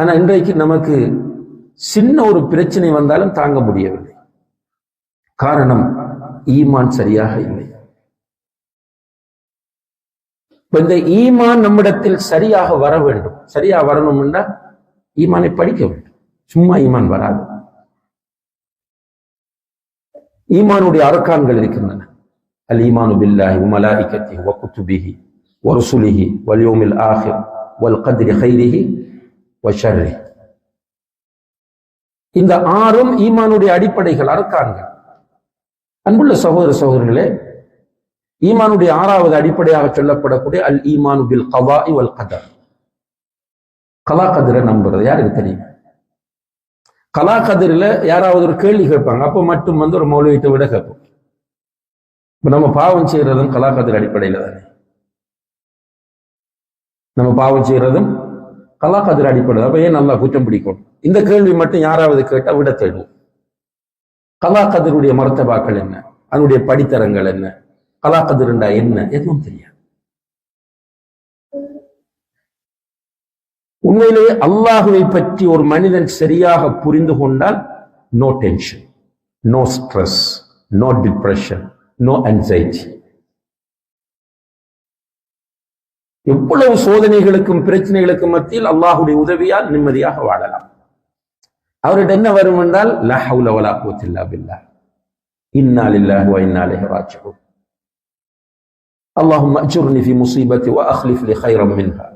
ஆனால் இன்றைக்கு நமக்கு சின்ன ஒரு பிரச்சனை வந்தாலும் தாங்க முடியவில்லை. காரணம் ஈமான் சரியாக இல்லை. இந்த ஈமான் நம்மிடத்தில் சரியாக வர வேண்டும். சரியா வரணும்னா ஈமானை படிக்க வேண்டும். சும்மா ஈமான் வராது. ஈமானுடைய அரக்கான்கள் இருக்கின்றன. அல் ஈமானு பில்லாஹி வமலாயிகத்திஹி வகுத்துபிஹி வரசுலிஹி வல்யோமில் ஆஹிர் வல் கத்ரி ஹைரிஹி வஷர்ரி. இந்த ஆறும் ஈமானுடைய அடிப்படைகள் அரக்கான்கள் அன்புள்ள சகோதர சகோதரர்களே ஈமானுடைய ஆறாவது அடிப்படையாக சொல்லப்படக்கூடிய அல் ஈமான் பில் கவா இவல் கதர். கலா கதிரை நம்புறது யாருக்கு தெரியும்? கலா கதிரில் யாராவது ஒரு கேள்வி கேட்பாங்க அப்போ மட்டும் வந்து ஒரு மௌலிகிட்ட விட கேட்போம். இப்ப நம்ம பாவம் செய்யறதும் கலா கதிர் அடிப்படையில் தானே. நம்ம பாவம் செய்யறதும் கலா கதிர் அடிப்படையில் அப்ப ஏன் நல்லா குற்றம் பிடிக்கும்? இந்த கேள்வி மட்டும் யாராவது கேட்டால் விட தேடுவோம். கலா கதிருடைய மரத்தபாக்கள் என்ன? அதனுடைய படித்தரங்கள் என்ன? கலா என்ன? எதுவும் தெரியாது. உண்மையிலேயே அல்லாஹுவை பற்றி ஒரு மனிதன் சரியாக புரிந்து கொண்டால் no tension no stress no depression no anxiety எவ்வளவு சோதனைகளுக்கும் பிரச்சனைகளுக்கும் மத்தியில் அல்லாஹுடைய உதவியால் நிம்மதியாக வாழலாம் அவர்கிட்ட என்ன வரும் என்றால் லா ஹவுல வலா குவத்தில்லா பில்லா இன்னா லில்லாஹி வ இன்னா இலைஹி ராஜிஊன் اللهم اجرني في مصيبتي واخلف لي خيرا منها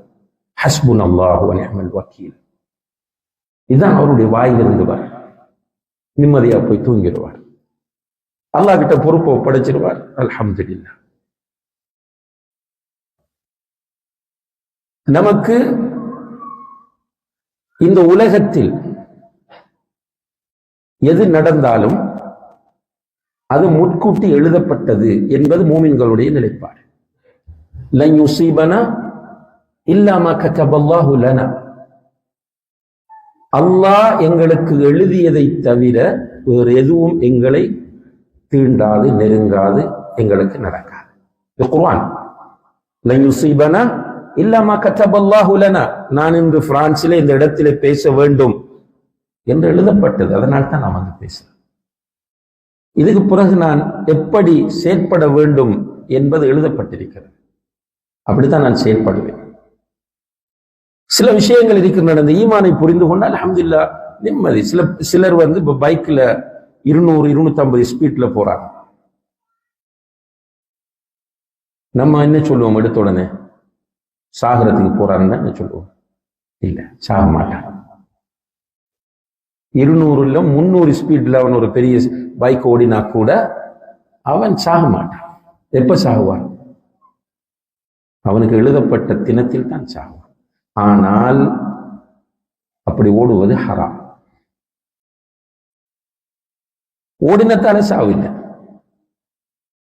حسبنا الله ونعم الوكيل இதுதான் அவருடைய வாயிலிருந்து வர நிம்மதியா போய் தூங்கிடுவார் அல்லாஹ் கிட்ட பொறுப்பை ஒப்படைச்சிருவார் அல்ஹம்துலில்லாஹ் நமக்கு இந்த உலகத்தில் எது நடந்தாலும் அது முன்கூட்டி எழுதப்பட்டது என்பது மூமின்களுடைய நிலைப்பாடு. லன் கத்தபல்லாஹு லனா. அல்லாஹ் எங்களுக்கு எழுதியதை தவிர வேறு எதுவும் எங்களை தீண்டாது நெருங்காது எங்களுக்கு நடக்காது. குர்வான் இல்லாமா கத்தபல்லாஹு லனா நான் இன்று பிரான்சில இந்த இடத்திலே பேச வேண்டும் என்று எழுதப்பட்டது. அதனால் தான் நான் வந்து பேசுறேன் இதுக்கு பிறகு நான் எப்படி செயற்பட வேண்டும் என்பது எழுதப்பட்டிருக்கிறது. அப்படித்தான் நான் செயற்படுவேன். சில விஷயங்கள் இருக்கின்றன அந்த ஈமானை புரிந்து கொண்டால் அஹமதுல்லா நிம்மதி. சில சிலர் வந்து இப்ப பைக்ல இருநூறு இருநூத்தி ஐம்பது ஸ்பீட்ல போறாங்க. நம்ம என்ன சொல்லுவோம் எடுத்த உடனே? சாகரத்துக்கு போறான்னு தான் சொல்லுவோம். இல்ல சாக மாட்டான். இருநூறுல முந்நூறு ஸ்பீட்ல அவன் ஒரு பெரிய பைக் ஓடினா கூட அவன் சாக மாட்டான். எப்ப சாகுவான்? அவனுக்கு எழுதப்பட்ட தினத்தில் தான் சாகுவான். ஆனால் அப்படி ஓடுவது ஹராம். ஓடினத்தால சாவு இல்லை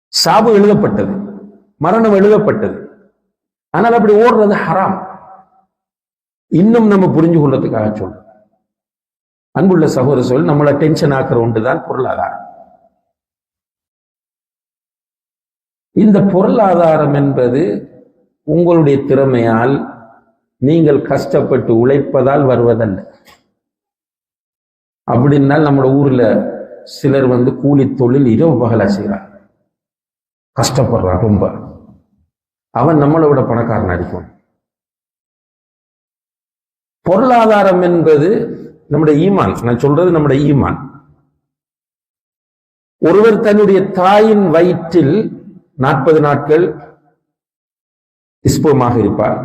சாவு எழுதப்பட்டது. மரணம் எழுதப்பட்டது. ஆனால் அப்படி ஓடுறது ஹராம். இன்னும் நம்ம புரிஞ்சு கொள்றதுக்காக சொல்றோம் அன்புள்ள சகோதர சொல் நம்மளை டென்ஷன் ஆக்குற ஒன்றுதான் பொருளாதாரம். இந்த பொருளாதாரம் என்பது உங்களுடைய திறமையால் நீங்கள் கஷ்டப்பட்டு உழைப்பதால் வருவதல்ல. அப்படின்னால் நம்ம ஊர்ல சிலர் வந்து கூலி தொழில் இரவு பகலா செய்கிறார் கஷ்டப்படுறான் ரொம்ப. அவன் நம்மளை விட பணக்காரன் அடிக்கும். பொருளாதாரம் என்பது நம்முடைய ஈமான். நான் சொல்றது நம்முடைய ஈமான். ஒருவர் தன்னுடைய தாயின் வயிற்றில் நாற்பது நாட்கள் இஸ்பமாக இருப்பார்.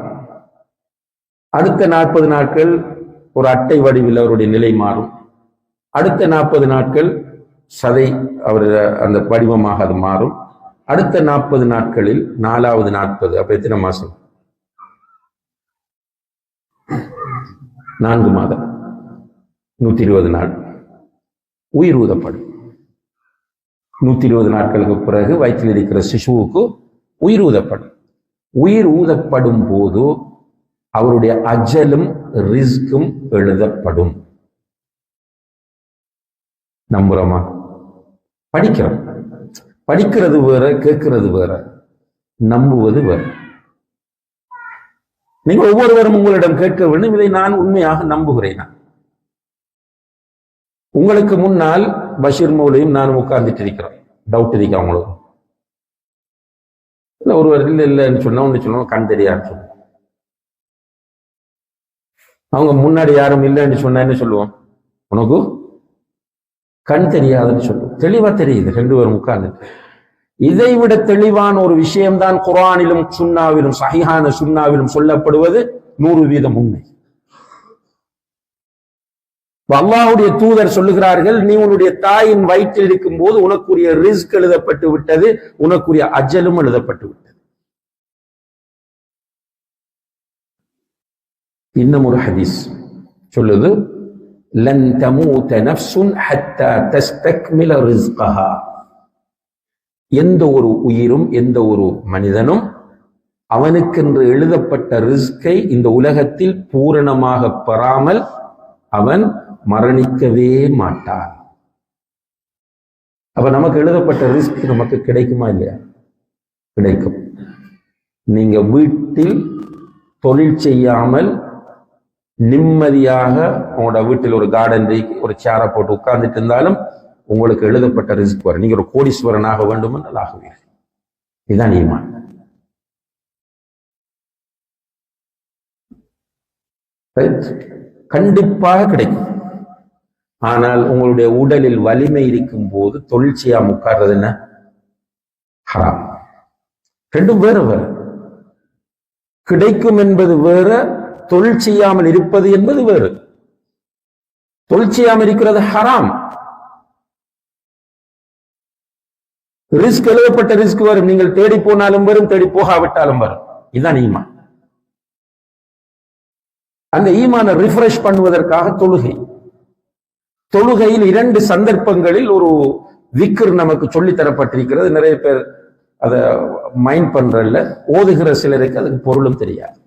அடுத்த நாற்பது நாட்கள் ஒரு அட்டை வடிவில் அவருடைய நிலை மாறும். அடுத்த நாற்பது நாட்கள் சதை அவர் அந்த வடிவமாக அது மாறும். அடுத்த நாற்பது நாட்களில் நாலாவது நாற்பது அப்ப எத்தனை மாசம்? நான்கு மாதம். நூத்தி இருபது நாள். உயிர் ஊதப்படும். நூத்தி இருபது நாட்களுக்கு பிறகு வயிற்றில் இருக்கிற சிசுவுக்கு உயிர் ஊதப்படும். உயிர் ஊதப்படும் போது அவருடைய அஜலும் ரிஸ்கும் எழுதப்படும். நம்புறோமா? படிக்கிறோம். படிக்கிறது வேற கேட்கிறது வேற நம்புவது வேற. நீங்கள் ஒவ்வொருவரும் உங்களிடம் கேட்க வேண்டும் இதை நான் உண்மையாக நம்புகிறேன் உங்களுக்கு முன்னால் பஷீர் மௌலையும் நான் உட்கார்ந்துட்டு இருக்கிறோம் டவுட் இருக்கா அவங்களுக்கு. இல்ல ஒருவர் இல்லை இல்லைன்னு சொன்னா ஒன்று சொல்லுவோம் கண் தெரியாதுன்னு சொல்லுவோம் அவங்க முன்னாடி யாரும் இல்லைன்னு சொன்னா என்ன சொல்லுவோம்? உனக்கு கண் தெரியாதுன்னு சொல்லுவோம். தெளிவா தெரியுது ரெண்டு பேரும் உட்கார்ந்துட்டு இதை விட தெளிவான ஒரு விஷயம்தான் குரானிலும் சுன்னாவிலும் சஹிஹான சுன்னாவிலும் சொல்லப்படுவது நூறு வீதம் உண்மை. அல்லாஹுடைய தூதர் சொல்லுகிறார்கள் நீ உன்னுடைய தாயின் வயிற்றில் இருக்கும் போது உனக்குரிய ரிஸ்க் எழுதப்பட்டு விட்டது உனக்குரிய அஜலும் எழுதப்பட்டு விட்டது. இன்னும் ஒரு ஹதீஸ் சொல்லுது லன் தமூத நஃப்சுன் ஹத்தா தஸ்தக்மில ரிஸ்கஹா எந்த ஒரு உயிரும் எந்த ஒரு மனிதனும் அவனுக்கென்று எழுதப்பட்ட ரிஸ்கை இந்த உலகத்தில் பூரணமாக பெறாமல் அவன் மரணிக்கவே மாட்டான். அப்ப நமக்கு எழுதப்பட்ட ரிஸ்க் நமக்கு கிடைக்குமா இல்லையா? கிடைக்கும். நீங்க வீட்டில் தொழில் செய்யாமல் நிம்மதியாக உங்களோட வீட்டில் ஒரு கார்டன் ஒரு சேரை போட்டு உட்கார்ந்துட்டு இருந்தாலும் உங்களுக்கு எழுதப்பட்ட ரிஸ்க் வரும். நீங்க ஒரு கோடீஸ்வரனாக வேண்டும் என்றால் ஆகுவீர்கள். இதுதான் ஈமான். கண்டிப்பாக கிடைக்கும். ஆனால் உங்களுடைய உடலில் வலிமை இருக்கும் போது தொழிற்சியா உட்கார்றது என்ன? ஹராம். ரெண்டும் வேற வேற. கிடைக்கும் என்பது வேற தொழில் செய்யாமல் இருப்பது என்பது வேறு. தொழில் செய்யாமல் இருக்கிறது ஹராம். ரிஸ்க் எழுதப்பட்ட ரிஸ்க் வரும். நீங்கள் தேடி போனாலும் வரும் தேடி போகாவிட்டாலும் வரும். இதுதான் ஈமான். அந்த ஈமான ரிஃப்ரெஷ் பண்ணுவதற்காக தொழுகை. தொழுகையில் இரண்டு சந்தர்ப்பங்களில் ஒரு விக்கர் நமக்கு சொல்லி தரப்பட்டிருக்கிறது. நிறைய பேர் அதை மைண்ட் பண்றல ஓதுகிற சிலருக்கு அதுக்கு பொருளும் தெரியாது.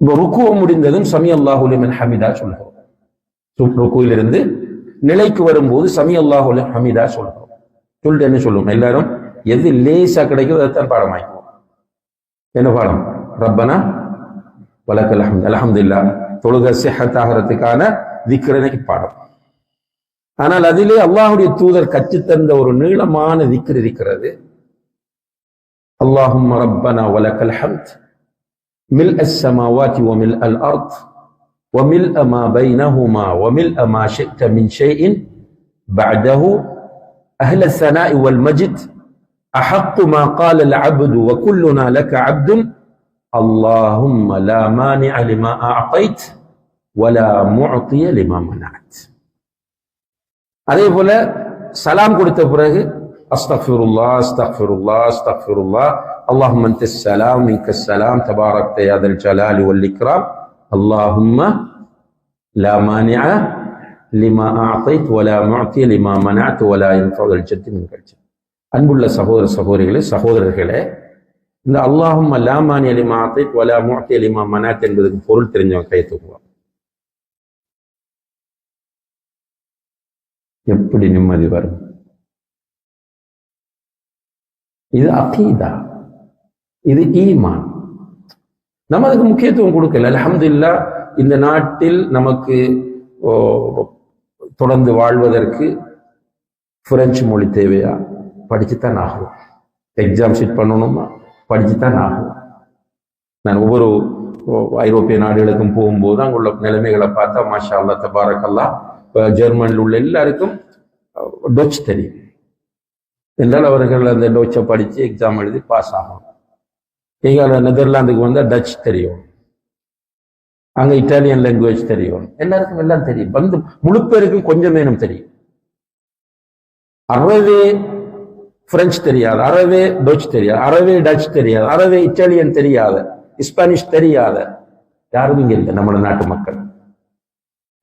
இப்போ ருக்குவம் முடிந்ததும் சமி அல்லாஹுலிமன் ஹமிதா சொல்லுகிறோம் ருக்குவிலிருந்து நிலைக்கு வரும்போது சமி அல்லாஹுல ஹமிதா சொல்லுகிறோம் சொல்லிட்டு என்ன சொல்லுவோம்? எல்லாரும் எது லேசா கிடைக்குதோ அதைத்தான் பாடம் ஆகிக்குவோம் என்ன பாடம்? ரப்பனா? வலக்கல் அஹமது. அலமதுல்லா தொழுக சிஹத்தாகிறதுக்கான திக்ரனைக்கு பாடம். ஆனால் அதிலே அல்லாஹுடைய தூதர் கற்றுத்தந்த ஒரு நீளமான திக்ர் இருக்கிறது. அல்லாஹும் ரப்பனா வலக்கல் ஹம்த் ملء السماوات وملء الأرض وملء ما بينهما وملء ما شئت من شيء بعده أهل الثناء والمجد أحق ما قال العبد وكلنا لك عبد اللهم لا مانع لما أعطيت ولا معطي لما منعت அதே போல சலாம் கொடுத்த பிறகு அஸ்தக்ஃபிருல்லா அஸ்தக்ஃபிருல்லா அஸ்தக்ஃபிருல்லா اللهم انت السلام منك السلام تباركت يا ذا الجلال والاكرام اللهم لا مانع لما اعطيت ولا معطي لما منعت ولا ينفع الجد منك الجد அன்புள்ள சகோதர சகோதரிகளே சகோதரர்களே இந்த அல்லாஹும் லாமானி அலிமா ஆத்தைத் வலா முஅத்தி அலிமா மனாத் என்பதுக்கு பொருள் தெரிஞ்சவங்க கை தூக்குவாங்க எப்படி நிம்மதி வரும் இது அகீதா இது ஈமான். நம்ம அதுக்கு முக்கியத்துவம் கொடுக்கல. அலமதுல்லா இந்த நாட்டில் நமக்கு தொடர்ந்து வாழ்வதற்கு பிரெஞ்சு மொழி தேவையா? படிச்சுத்தான் ஆகும் எக்ஸாம் ஷீட் பண்ணணுமா? படிச்சுத்தான் ஆகும் நான் ஒவ்வொரு ஐரோப்பிய நாடுகளுக்கும் போகும்போது அங்குள்ள நிலைமைகளை பார்த்தா மாஷா அல்லா தபாரக்கல்லா ஜெர்மனில் உள்ள எல்லாருக்கும் டொச் தெரியும். என்றால் அவர்கள் அந்த டொச்சை படித்து எக்ஸாம் எழுதி பாஸ் ஆகும் இங்கே நெதர்லாந்துக்கு வந்தால் டச் தெரியும் அங்கே இட்டாலியன் லாங்குவேஜ் தெரியும் எல்லாருக்கும் எல்லாம் தெரியும் வந்து முழு பேருக்கும் கொஞ்சம் வேணும் தெரியும் அறவே பிரெஞ்சு தெரியாது அறவே டச் தெரியாது அறவே டச் தெரியாது அறவே இட்டாலியன் தெரியாத ஸ்பானிஷ் தெரியாத யாரும் இங்க இல்லை நம்ம நாட்டு மக்கள்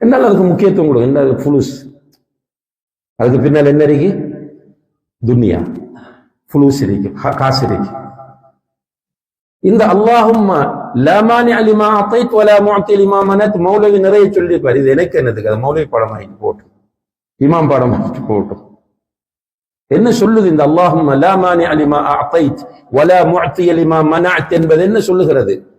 என்னால் அதுக்கு முக்கியத்துவம் கொடுக்கும் என்ன புலுஸ் அதுக்கு பின்னால் என்ன இருக்கு துனியா புலுஸ் இருக்கு காசு இருக்கு இந்த அல்லாஹும்மா லமானி அலிமா அத்தைத் வலா முஅத்தி லிமா மனத் மௌலவி நிறைய சொல்லியிருப்பார். இது எனக்கு என்னதுக்கு அது மௌலவி பாடம் ஆகிட்டு போட்டும். இமாம் படம் ஆகிட்டு போட்டும். என்ன சொல்லுது இந்த அல்லாஹும் லாமானி அலிமா அத்தைத் வலா முஅத்திய லிமா மனஅத் என்பது என்ன சொல்லுகிறது?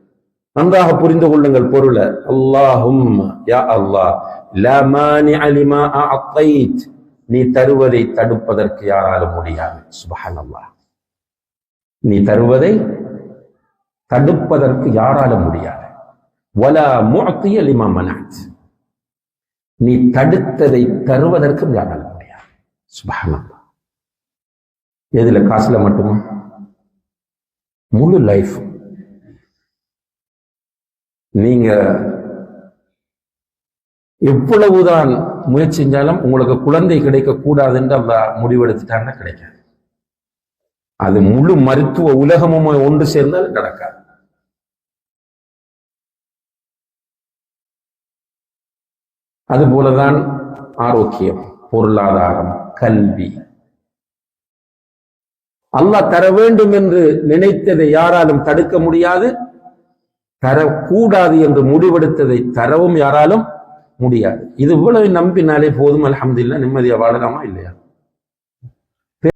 நன்றாக புரிந்து கொள்ளுங்கள் பொருளை. அல்லாஹும் யா அல்லாஹ் லமானி அலிமா அத்தைத் நீ தருவதை தடுப்பதற்கு யாராலும் முடியாது. சுபஹானல்லாஹ். நீ தருவதை தடுப்பதற்கு யாராலும் முடியாது. வலா முஅத்திய லிமா மனஅத் நீ தடுத்ததை தருவதற்கும் யாராலும் முடியாது. சுபஹானல்லாஹ். எதுல காசுல மட்டுமா? முழு லைஃப் நீங்க எவ்வளவுதான் முயற்சி செஞ்சாலும் உங்களுக்கு குழந்தை கிடைக்க கூடாதுன்னு அல்ல முடிவெடுத்துட்டாங்கன்னா கிடைக்காது. அது முழு மருத்துவ உலகமும் ஒன்று சேர்ந்தால் நடக்காது. அதுபோலதான் ஆரோக்கியம் பொருளாதாரம் கல்வி. அல்லாஹ் தர வேண்டும் என்று நினைத்ததை யாராலும் தடுக்க முடியாது தரக்கூடாது என்று முடிவெடுத்ததை தரவும் யாராலும் முடியாது. இது இவ்வளவு நம்பினாலே போதும் அலமதுல்லா நிம்மதியா வாழலாமா இல்லையா?